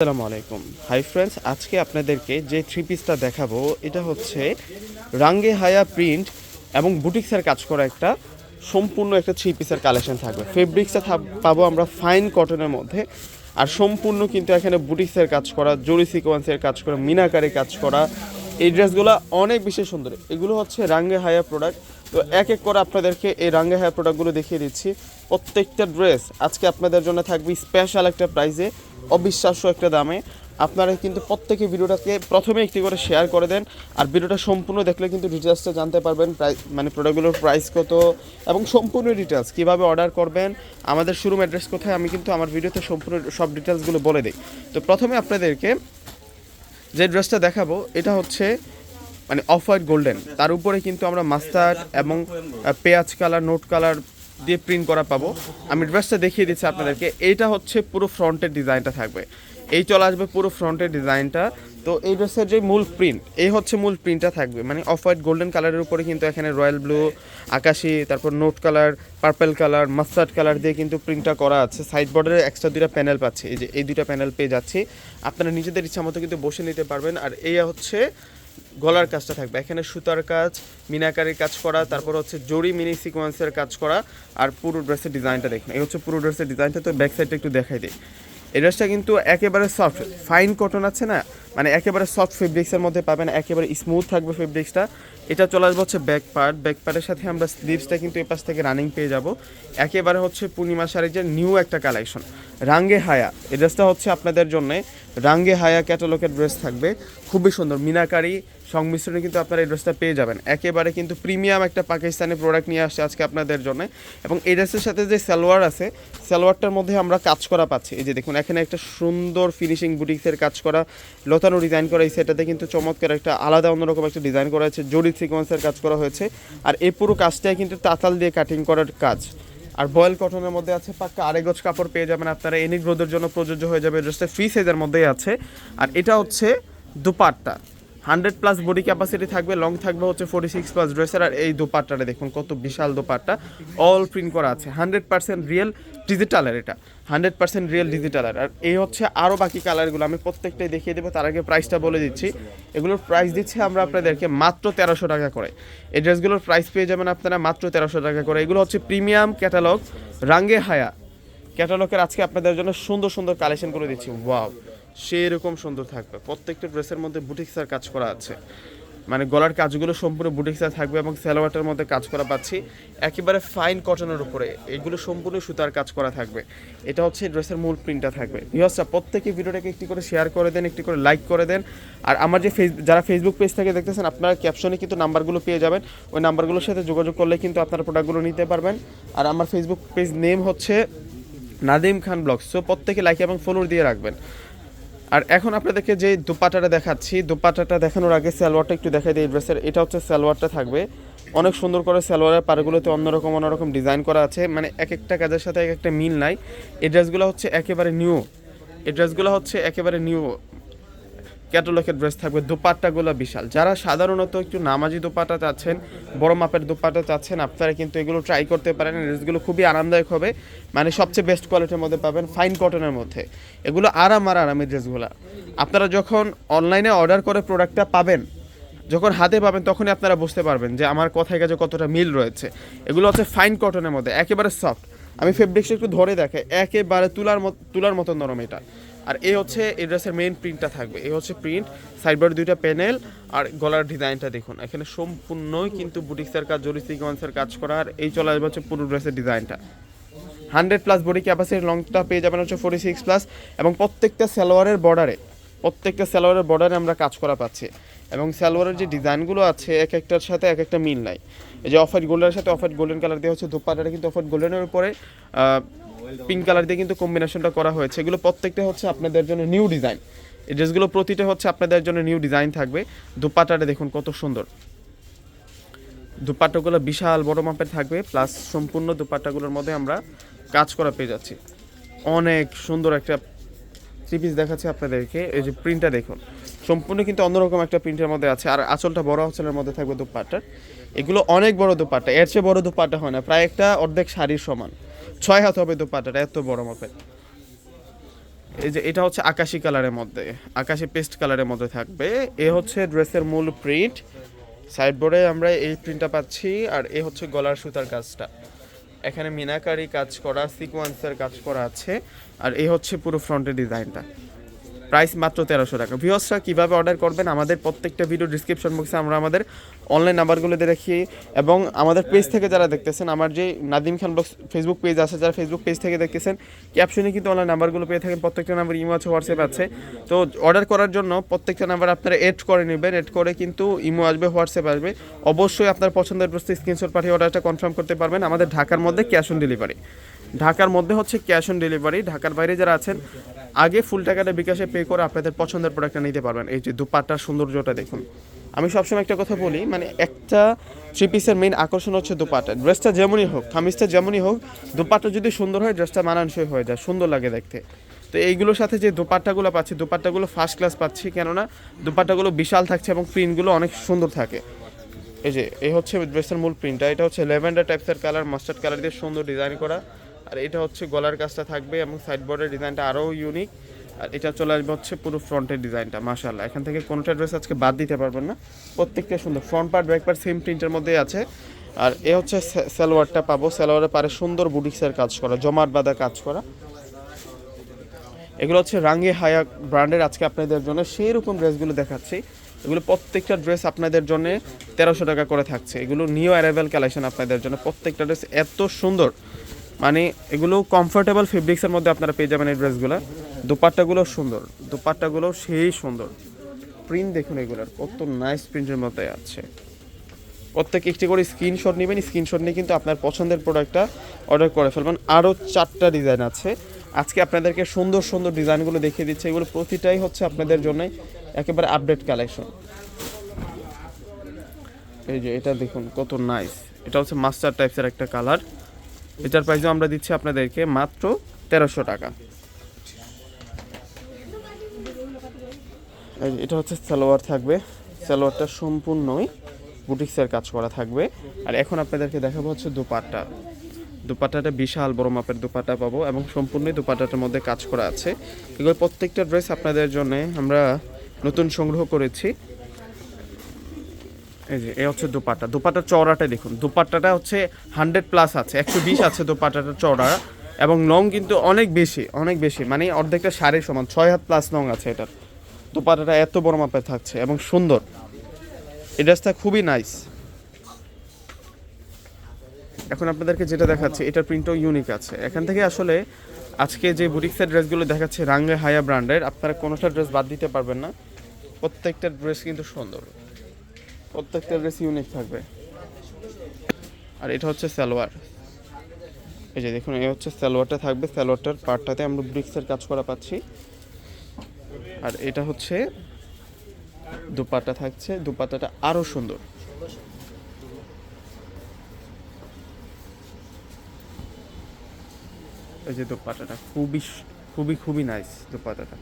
আসসালামু আলাইকুম। Hi friends আজকে আপনাদেরকে যে থ্রি পিসটা দেখাবো, এটা হচ্ছে রাঙ্গে হায়া প্রিন্ট এবং বুটিক্সের কাজ করা একটা সম্পূর্ণ একটা থ্রি পিসের কালেকশন থাকবে। ফেব্রিক্সটা পাবো আমরা ফাইন কটনের মধ্যে। আর সম্পূর্ণ কিন্তু এখানে বুটিক্সের কাজ করা জরি সিকোয়েন্সের কাজ করা, মিনাকারে কাজ করা। এই ড্রেসগুলো অনেক বেশি সুন্দর। এগুলো হচ্ছে রাঙ্গে হায়া প্রোডাক্ট তো এক এক করে আপনাদেরকে এই রাঙ্গে হায়া প্রোডাক্টগুলো দেখিয়ে দিচ্ছি। প্রত্যেকটা ড্রেস আজকে আপনাদের জন্য থাকবে স্পেশাল একটা প্রাইসে অবিশ্বাস্য একটা দামে। আপনারা কিন্তু প্রত্যেকে ভিডিওটাকে প্রথমে একটি করে শেয়ার করে দেন আর ভিডিওটা সম্পূর্ণ দেখলে কিন্তু ডিটেলসটা জানতে পারবেন প্রাইস মানে প্রোডাক্টগুলোর প্রাইস কত এবং সম্পূর্ণ ডিটেলস কীভাবে অর্ডার করবেন, আমাদের শোরুম অ্যাড্রেস কোথায় আমি কিন্তু আমার ভিডিওতে সম্পূর্ণ সব ডিটেলসগুলো বলে দিই। তো প্রথমে আপনাদেরকে যে ড্রেসটা দেখাবো, এটা হচ্ছে মানে অফ হোয়াইট গোল্ডেন তার উপরে কিন্তু আমরা মাস্টার্ড এবং পেঁয়াজ কালার নোট কালার দিয়ে প্রিন্ট করা পাবো। আমি ড্রেসটা দেখিয়ে দিচ্ছি আপনাদেরকে। এইটা হচ্ছে পুরো ফ্রন্টের ডিজাইনটা থাকবে। এই চলে আসবে পুরো ফ্রন্টের ডিজাইনটা তো এই ড্রেসের যে মূল প্রিন্ট এই হচ্ছে মূল প্রিন্টটা থাকবে। মানে অফ হোয়াইট গোল্ডেন কালারের উপরে কিন্তু এখানে রয়্যাল ব্লু আকাশি, তারপর nude colour purple colour mustard colour দিয়ে কিন্তু প্রিন্টটা করা আছে। সাইড বর্ডারে এক্সট্রা দুইটা প্যানেল পাচ্ছে। এই যে এই দুইটা প্যানেল পেয়ে যাচ্ছি। আপনারা নিজেদের ইচ্ছা মতো কিন্তু বসে নিতে পারবেন। আর এই হচ্ছে গলার কাজটা থাকবে। এখানে সুতার কাজ, মিনাকারির কাজ করা, তারপর হচ্ছে জরি মিনি সিকোয়েন্সের কাজ করা, আর পুরো ড্রেসের ডিজাইনটা দেখুন। এই হচ্ছে পুরো ড্রেসের ডিজাইনটা তো ব্যাক সাইডটা একটু দেখাই দিই। এই ড্রেসটা কিন্তু একেবারে সফট ফাইন কটন আছে না? মানে একেবারে সফট ফেব্রিক্সের মধ্যে পাবেন, একেবারে স্মুথ থাকবে ফেব্রিক্সটা এটা চলে আসবে হচ্ছে ব্যাক পার্ট ব্যাক পার্টের সাথে আমরা স্লিভসটা কিন্তু এই পাশ থেকে রানিং পেয়ে যাব। একেবারে হচ্ছে পূর্ণিমা শাড়ির নিউ একটা কালেকশন রাঙ্গে হায়া এই ড্রেসটা হচ্ছে আপনাদের জন্য রাঙ্গে হায়া ক্যাটালগের ড্রেস থাকবে। খুবই সুন্দর, মিনাকারি সংমিশ্রণে কিন্তু আপনারা এই ড্রেসটা পেয়ে যাবেন। একেবারে কিন্তু প্রিমিয়াম একটা পাকিস্তানি প্রোডাক্ট নিয়ে আসছে আজকে আপনাদের জন্য। এবং এই ড্রেসের সাথে যে সালোয়ার আছে, সালোয়ারটার মধ্যে আমরা কাজ করা পাচ্ছি। এই যে দেখুন, এখানে একটা সুন্দর ফিনিশিং বুটিক্সের কাজ করা, লতানো ডিজাইন করা, এই সেটাতে কিন্তু চমৎকার একটা আলাদা অন্যরকম একটা ডিজাইন করা হয়েছে জরি সিকোয়েন্সের কাজ করা হয়েছে। আর এই পুরো কাজটাই কিন্তু তাতাল দিয়ে কাটিং করার কাজ। আর বয়েল কটনের মধ্যে আছে পাক্কা আড়াই গজ কাপড় পেয়ে যাবেন আপনারা। এনি রোদের জন্য প্রযোজ্য হয়ে যাবে ড্রেসটা ফ্রি সাইজের মধ্যেই আছে। আর এটা হচ্ছে dupatta. Hundred plus body capacity থাকবে লং থাকবে হচ্ছে ফোর্টি সিক্স প্লাস ড্রেসের আর এই দোপাট্টাটা দেখুন, কত বিশাল দোপাট্টা। অল প্রিন্ট করা আছে হান্ড্রেড পার্সেন্ট রিয়েল ডিজিটালের এটা হান্ড্রেড পার্সেন্ট রিয়েল ডিজিটালের আর এই হচ্ছে আরও বাকি কালারগুলো আমি প্রত্যেকটাই দেখিয়ে দেবো, তার আগে প্রাইসটা বলে দিচ্ছি। এগুলোর প্রাইস দিচ্ছি আমরা আপনাদেরকে মাত্র তেরোশো টাকা করে। এই ড্রেসগুলোর প্রাইস পেয়ে যাবেন আপনারা মাত্র তেরোশো টাকা করে। এগুলো হচ্ছে প্রিমিয়াম ক্যাটালগ রাঙ্গে হায়া ক্যাটালগের আজকে আপনাদের জন্য সুন্দর সুন্দর কালেকশন করে দিচ্ছি। ওয়াও সেই রকম সুন্দর থাকবে। প্রত্যেকটা ড্রেসের মধ্যে বুটিক্সের কাজ করা আছে। মানে গলার কাজগুলো সম্পূর্ণ বুটিক্সের থাকবে এবং স্যালোয়ারটার মধ্যে কাজ করা পাচ্ছি। একেবারে ফাইন কটনের উপরে। এগুলো সম্পূর্ণ সুতার কাজ করা থাকবে। এটা হচ্ছে ড্রেসের মূল প্রিন্টটা থাকবে। ভিউয়ার্সরা প্রত্যেকে ভিডিওটাকে একটি করে শেয়ার করে দেন, একটি করে লাইক করে দেন। আর আমার যে ফেস যারা ফেসবুক পেজ থেকে দেখতেছেন, আপনারা ক্যাপশনে কিন্তু নাম্বারগুলো পেয়ে যাবেন। ওই নাম্বারগুলোর সাথে যোগাযোগ করলে কিন্তু আপনারা প্রোডাক্টগুলো নিতে পারবেন। আর আমার ফেসবুক পেজ নেম হচ্ছে নাদিম খান ব্লগ সো প্রত্যেকে লাইক এবং ফলো দিয়ে রাখবেন। আর এখন আপনাদেরকে যে দুপাটাটা দেখাচ্ছি, দুপাটাটা দেখানোর আগে সালোয়ারটা একটু দেখাই দিই ড্রেসের। এটা হচ্ছে সালোয়ারটা থাকবে। অনেক সুন্দর করে সালোয়ারের পাড়গুলোতে অন্যরকম অন্যরকম ডিজাইন করা আছে। মানে এক একটা কাজের সাথে এক একটা মিল নাই। এই ড্রেসগুলো হচ্ছে একেবারে নিউ। এই ড্রেসগুলো হচ্ছে একেবারে নিউ। ক্যাটালগের ড্রেস থাকবে দোপাট্টাগুলো বিশাল। যারা সাধারণত একটু নামাজি দোপাট্টা চাচ্ছেন, বড় মাপের দোপাট্টা চাচ্ছেন, আপনারা কিন্তু এগুলো ট্রাই করতে পারেন ড্রেসগুলো খুবই আরামদায়ক হবে। মানে সবচেয়ে বেস্ট কোয়ালিটির মধ্যে পাবেন ফাইন কটনের মধ্যে। এগুলো আরাম আর আরামের ড্রেসগুলো আপনারা যখন অনলাইনে অর্ডার করে প্রোডাক্টটা পাবেন, যখন হাতে পাবেন, তখনই আপনারা বুঝতে পারবেন যে আমার কথায় কাছে কতটা মিল রয়েছে। এগুলো হচ্ছে ফাইন কটনের মধ্যে, একেবারে সফট আমি ফেব্রিক্সটা একটু ধরে দেখে একেবারে তুলার মতো তুলার মতো নরম এটা। আর এই হচ্ছে এই ড্রেসের মেইন প্রিন্টটা থাকবে। এই হচ্ছে প্রিন্ট সাইডবার দুইটা প্যানেল আর গলার ডিজাইনটা দেখুন। এখানে সম্পূর্ণই কিন্তু বুটিক্সের কাজ, জরি সিকোয়েন্সের কাজ করা, আর এই চলে আসবে হচ্ছে পুরো ড্রেসের ডিজাইনটা। হান্ড্রেড প্লাস বডি ক্যাপাসিটি লংটা পেয়ে যাবেন হচ্ছে ফোর্টি সিক্স প্লাস এবং প্রত্যেকটা সালোয়ারের বর্ডারে প্রত্যেকটা সালোয়ারের বর্ডারে আমরা কাজ করা পাচ্ছি। এবং সালোয়ারের যে ডিজাইনগুলো আছে, এক একটার সাথে এক একটা মিল নাই। এই যে অফার গোল্ডের সাথে অফার গোল্ডেন কালার দিয়ে হচ্ছে দুপাটাটা কিন্তু অফার গোল্ডেনের উপরে পিঙ্ক কালার দিয়ে কিন্তু কম্বিনেশনটা করা হয়েছে। এগুলো প্রত্যেকটা হচ্ছে আপনাদের জন্য নিউ ডিজাইন এই ড্রেসগুলো প্রতিটা হচ্ছে আপনাদের জন্য নিউ ডিজাইন থাকবে। দুপাটাটা দেখুন কত সুন্দর। দুপাট্টাগুলো বিশাল বড় মাপের থাকবে প্লাস সম্পূর্ণ দুপাট্টাগুলোর মধ্যে আমরা কাজ করা পেয়ে যাচ্ছি। অনেক সুন্দর একটা থ্রি পিস দেখাচ্ছে আপনাদেরকে। এই যে প্রিন্টটা দেখুন, সম্পূর্ণ কিন্তু অন্যরকম একটা প্রিন্টের মধ্যে আছে। আর আঁচলটা বড় আঁচলের মধ্যে থাকবে দুপাট্টার। এগুলো অনেক বড় দুপাট্টা, এর চেয়ে বড় দুপাট্টা হয় না। প্রায় একটা অর্ধেক শাড়ির সমান। ছয় হাত হবে দুপাট্টাটা এত বড় মাপের। এই যে এটা হচ্ছে আকাশি কালারের মধ্যে, আকাশি পেস্ট কালারের মধ্যে থাকবে। এ হচ্ছে ড্রেসের মূল প্রিন্ট। সাইডবোর্ডে আমরা এই প্রিন্টটা পাচ্ছি, আর এ হচ্ছে গলার সুতার কাজটা। এখানে মিনাকারি কাজ করা, সিকোয়েন্সের কাজ করা আছে, আর এ হচ্ছে পুরো ফ্রন্টের ডিজাইনটা। প্রাইস মাত্র তেরোশো টাকা। ভিওসরা কীভাবে অর্ডার করবেন, আমাদের প্রত্যেকটা ভিডিও ডিসক্রিপশন বক্সে আমরা আমাদের অনলাইন নাম্বারগুলো দিয়ে রাখি এবং আমাদের পেজ থেকে যারা দেখতেছেন, আমার যে Nadim Khan box Facebook page আছে, যারা ফেসবুক পেজ থেকে দেখতেছেন ক্যাপশনে কিন্তু অনলাইন নাম্বারগুলো পেয়ে থাকেন। প্রত্যেকটা নাম্বার ইমো আছে হোয়াটসঅ্যাপ আছে। তো অর্ডার করার জন্য প্রত্যেকটা নাম্বার আপনারা এড করে নেবেন। এড করে কিন্তু ইমো আসবে হোয়াটসঅ্যাপ আসবে। অবশ্যই আপনার পছন্দের প্রস্তুত স্ক্রিনশট পাঠিয়ে অর্ডারটা কনফার্ম করতে পারবেন। আমাদের ঢাকার মধ্যে ক্যাশ অন ডেলিভারি ঢাকার মধ্যে হচ্ছে ক্যাশ অন ডেলিভারি। ঢাকার বাইরে যারা আছেন, আগে ফুল টাকাটা বিকাশে পে করে আপনাদের পছন্দের প্রোডাক্টটা নিতে পারবেন। এই যে দুপাট্টার সৌন্দর্যটা দেখুন। আমি সবসময় একটা কথা বলি মানে একটা থ্রি পিসের মেইন আকর্ষণ হচ্ছে দুপাট্টা। ড্রেসটা যেমনই হোক খামিজটা যেমনই হোক, দুপাট্টা যদি সুন্দর হয় ড্রেসটা মানানসই হয়ে যায়, সুন্দর লাগে দেখতে। তো এইগুলোর সাথে যে দুপাট্টাগুলো পাচ্ছি, দুপাট্টাগুলো ফার্স্ট ক্লাস পাচ্ছি, কেননা দুপাট্টাগুলো বিশাল থাকছে এবং প্রিন্টগুলো অনেক সুন্দর থাকে। এই যে, এই হচ্ছে ড্রেসের মূল প্রিন্টটা এটা হচ্ছে ল্যাভেন্ডার টাইপসের কালার মাস্টার্ড কালার দিয়ে সুন্দর ডিজাইন করা। আর এটা হচ্ছে গলার কাজটা থাকবে এবং সাইডবোর্ডের ডিজাইনটা আরও ইউনিক আর এটা চলে আসবে হচ্ছে পুরো ফ্রন্টের ডিজাইনটা মাশাল্লাহ এখান থেকে কোনোটা ড্রেস আজকে বাদ দিতে পারবেন না। প্রত্যেকটা সুন্দর। Front part back part same প্রিন্টের মধ্যেই আছে। আর এ হচ্ছে সালোয়ারটা পাবো। সালোয়ারের পারে সুন্দর বুটিক্সের কাজ করা, জমাট বাঁধা কাজ করা। এগুলো হচ্ছে রাঙ্গে হায়া ব্র্যান্ডের আজকে আপনাদের জন্য। সেই রকম ড্রেসগুলো দেখাচ্ছি। এগুলো প্রত্যেকটা ড্রেস আপনাদের জন্য তেরোশো টাকা করে থাকছে। এগুলো নিউ অ্যারাইভেল কালেকশন আপনাদের জন্য। প্রত্যেকটা ড্রেস এত সুন্দর। মানে এগুলো কমফোর্টেবল ফেব্রিক্সের মধ্যে আপনারা পেয়ে যাবেন এই ড্রেসগুলো দুপাট্টাগুলো সুন্দর, দুপাট্টাগুলো সেই সুন্দর। প্রিন্ট দেখুন এগুলোর, কত নাইস প্রিন্টের মধ্যে আছে। প্রত্যেক একটি করে স্ক্রিনশট নেবেন স্ক্রিনশট নিয়ে কিন্তু আপনার পছন্দের প্রোডাক্টটা অর্ডার করে ফেলবেন। আরও চারটা ডিজাইন আছে। আজকে আপনাদেরকে সুন্দর সুন্দর ডিজাইনগুলো দেখিয়ে দিচ্ছে। এগুলো প্রতিটাই হচ্ছে আপনাদের জন্য একেবারে আপডেট কালেকশন এই যে এটা দেখুন, কত নাইস এটা হচ্ছে মাস্টার টাইপসের একটা কালার এটার প্রাইসও আমরা দিচ্ছি আপনাদেরকে মাত্র তেরোশো টাকা। এটা হচ্ছে সালোয়ার থাকবে। সালোয়ারটা সম্পূর্ণই বুটিক্সের কাজ করা থাকবে। আর এখন আপনাদেরকে দেখাবো হচ্ছে দুপাট্টা। দুপাট্টাটা বিশাল বড় মাপের দুপাট্টা পাবো এবং সম্পূর্ণই দুপাট্টাটার মধ্যে কাজ করা আছে। এগুলো প্রত্যেকটা ড্রেস আপনাদের জন্য আমরা নতুন সংগ্রহ করেছি। এই যে এ হচ্ছে দুপাট্টা দুপাট্টার চওড়াটা দেখুন। দুপাট্টাটা হচ্ছে হান্ড্রেড প্লাস আছে, একশো বিশ আছে দুপাট্টাটার চওড়া এবং লং কিন্তু অনেক বেশি অনেক বেশি। মানে অর্ধেকটা শাড়ির সমান, ছয় হাত প্লাস লং আছে এটার। দুপাট্টাটা এত বড় মাপের থাকছে এবং সুন্দর। এই ড্রেসটা খুবই নাইস এখন আপনাদেরকে যেটা দেখাচ্ছি, এটার প্রিন্টও ইউনিক আছে। এখান থেকে আসলে আজকে যে বুটিক্সের ড্রেসগুলো দেখাচ্ছে রাঙ্গে হায়া ব্র্যান্ডের আপনারা কোনোটা ড্রেস বাদ দিতে পারবেন না। প্রত্যেকটা ড্রেস কিন্তু সুন্দর। প্রত্যেকটা ড্রেস ইউনিক থাকবে। আর এটা হচ্ছে সালোয়ার। এই যে দেখুন, এই হচ্ছে সালোয়ারটা থাকবে। সালোয়ারটার পার্টটাতে আমরা ব্রিক্সের কাজ করা পাচ্ছি। আর এটা হচ্ছে দুপাট্টা থাকছে। দুপাট্টাটা আরও সুন্দর। এই যে দোপাটাটা খুবই খুবই খুবই নাইস দোপাটাটা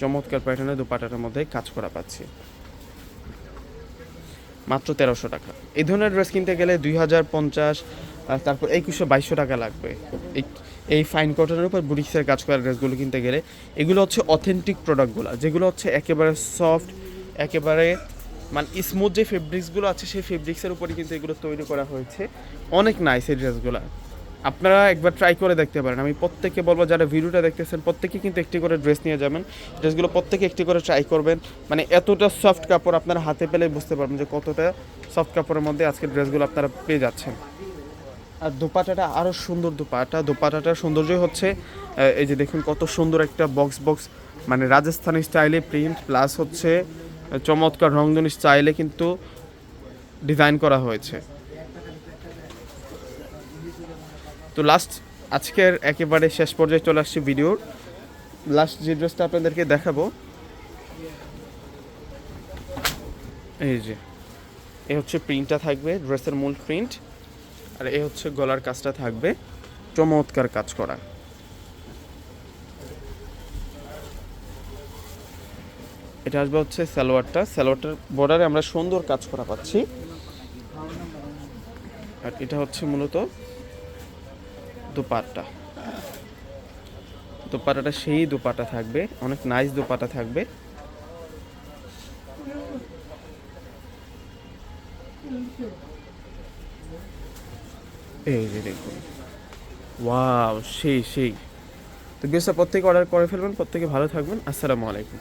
চমৎকার প্যাটার্নের দোপাটাটার মধ্যে কাজ করা পাচ্ছি। মাত্র তেরোশো টাকা। এই ধরনের ড্রেস কিনতে গেলে দুই হাজার পঞ্চাশ তারপর একুশশো বাইশশো টাকা লাগবে। এই এই ফাইন কটনের উপর বুটিক্সের কাজ করা ড্রেসগুলো কিনতে গেলে, এগুলো হচ্ছে অথেন্টিক প্রোডাক্টগুলো যেগুলো হচ্ছে একেবারে সফট একেবারে মানে স্মুথ যে ফেব্রিক্সগুলো আছে, সেই ফেব্রিক্সের উপরে কিন্তু এগুলো তৈরি করা হয়েছে। অনেক নাইস এই ড্রেসগুলো আপনারা একবার ট্রাই করে দেখতে পারেন। আমি প্রত্যেককে বলব, যারা ভিডিওটা দেখতেছেন, প্রত্যেকে কিন্তু একটি করে ড্রেস নিয়ে যাবেন। ড্রেসগুলো প্রত্যেকে একটি করে ট্রাই করবেন। মানে এতটা সফট কাপড় আপনারা হাতে পেলে বুঝতে পারবেন যে কতটা সফট কাপড়ের মধ্যে আজকের ড্রেসগুলো আপনারা পেয়ে যাচ্ছেন। আর দোপাটাটা আরও সুন্দর দোপাটা। দোপাটাটার সৌন্দর্যই হচ্ছে এই যে দেখুন কত সুন্দর একটা বক্স বক্স মানে রাজস্থানি স্টাইলে প্রিন্ট প্লাস হচ্ছে চমৎকার রংধনী স্টাইলে কিন্তু ডিজাইন করা হয়েছে। তো লাস্ট আজকের একেবারে শেষ পর্যায়ে চলে আসছি ভিডিওর। লাস্ট যে ড্রেসটা আপনাদেরকে দেখাবো, এই যে, এ হচ্ছে প্রিন্টটা থাকবে ড্রেসের মূল প্রিন্ট আর এ হচ্ছে গলার কাজটা থাকবে, চমৎকার কাজ করা। এটা আসবে হচ্ছে সালোয়ারটা, সালোয়ারটার বর্ডারে আমরা সুন্দর কাজ করা পাচ্ছি। আর এটা হচ্ছে মূলত দুপাট্টা। দোপাটাটা সেই দোপাটা থাকবে, অনেক নাইস দোপাটা থাকবে। এই যে দেখুন। ওয়াও সেই সেই। তো গেস্টটা প্রত্যেকে অর্ডার করে ফেলবেন, প্রত্যেকে ভালো থাকবেন। আসসালামু আলাইকুম।